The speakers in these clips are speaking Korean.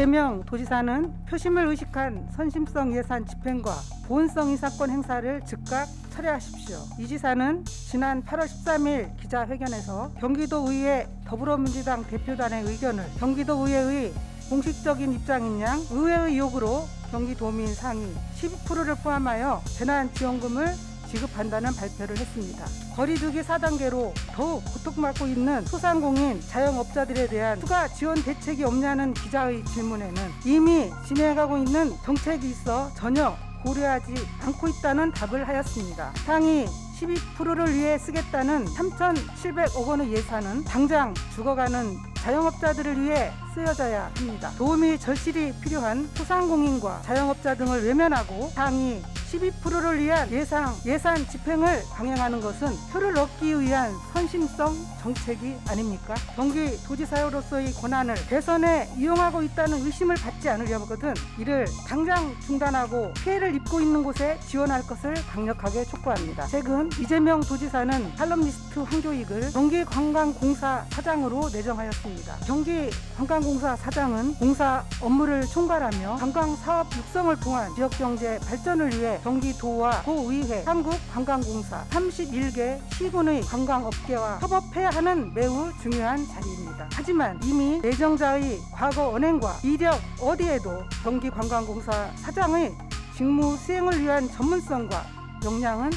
이재명 도지사는 표심을 의식한 선심성 예산 집행과 보온성 인사권 행사를 즉각 철회하십시오. 이 지사는 지난 8월 13일 기자회견에서 경기도의회 더불어민주당 대표단의 의견을 경기도의회의 공식적인 입장인 양 의회의 요구로 경기도민 상위 12%를 포함하여 재난지원금을 지급한다는 발표를 했습니다. 거리두기 4단계로 더욱 고통받고 있는 소상공인 자영업자들에 대한 추가 지원 대책이 없냐는 기자의 질문에는 이미 진행하고 있는 정책이 있어 전혀 고려하지 않고 있다는 답을 하였습니다. 상위 12%를 위해 쓰겠다는 3,700억 원의 예산은 당장 죽어가는 자영업자들을 위해 쓰여져야 합니다. 도움이 절실히 필요한 소상공인과 자영업자 등을 외면하고 상위 12%를 위한 예상 예산 집행을 강행하는 것은 표를 얻기 위한 선심성 정책이 아닙니까? 경기도지사로서의 권한을 대선에 이용하고 있다는 의심을 받지 않으려거든 이를 당장 중단하고 피해를 입고 있는 곳에 지원할 것을 강력하게 촉구합니다. 최근 이재명 도지사는 칼럼니스트 황교익을 경기관광공사 사장으로 내정하였습니다. 경기 관광공사 사장은 공사 업무를 총괄하며 관광 사업 육성을 통한 지역 경제 발전을 위해 경기도와 도의회, 한국관광공사 31개 시군의 관광업계와 협업해야 하는 매우 중요한 자리입니다. 하지만 이미 내정자의 과거 언행과 이력 어디에도 경기관광공사 사장의 직무 수행을 위한 전문성과 역량은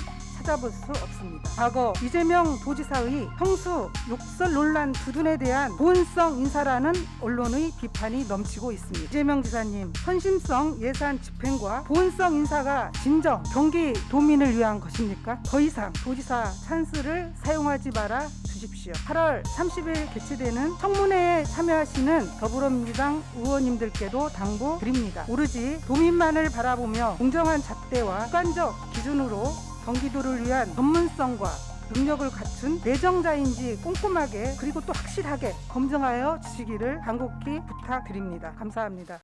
찾아볼 수 없습니다. 과거 이재명 도지사의 형수 욕설 논란 두둔에 대한 보온성 인사라는 언론의 비판이 넘치고 있습니다. 이재명 지사님, 선심성 예산 집행과 보온성 인사가 진정 경기 도민을 위한 것입니까? 더 이상 도지사 찬스를 사용하지 마라 주십시오. 8월 30일 개최되는 청문회에 참여하시는 더불어민주당 의원님들께도 당부 드립니다. 오로지 도민만을 바라보며 공정한 잣대와 객관적 기준으로 경기도를 위한 전문성과 능력을 갖춘 내정자인지 꼼꼼하게 그리고 또 확실하게 검증하여 주시기를 간곡히 부탁드립니다. 감사합니다.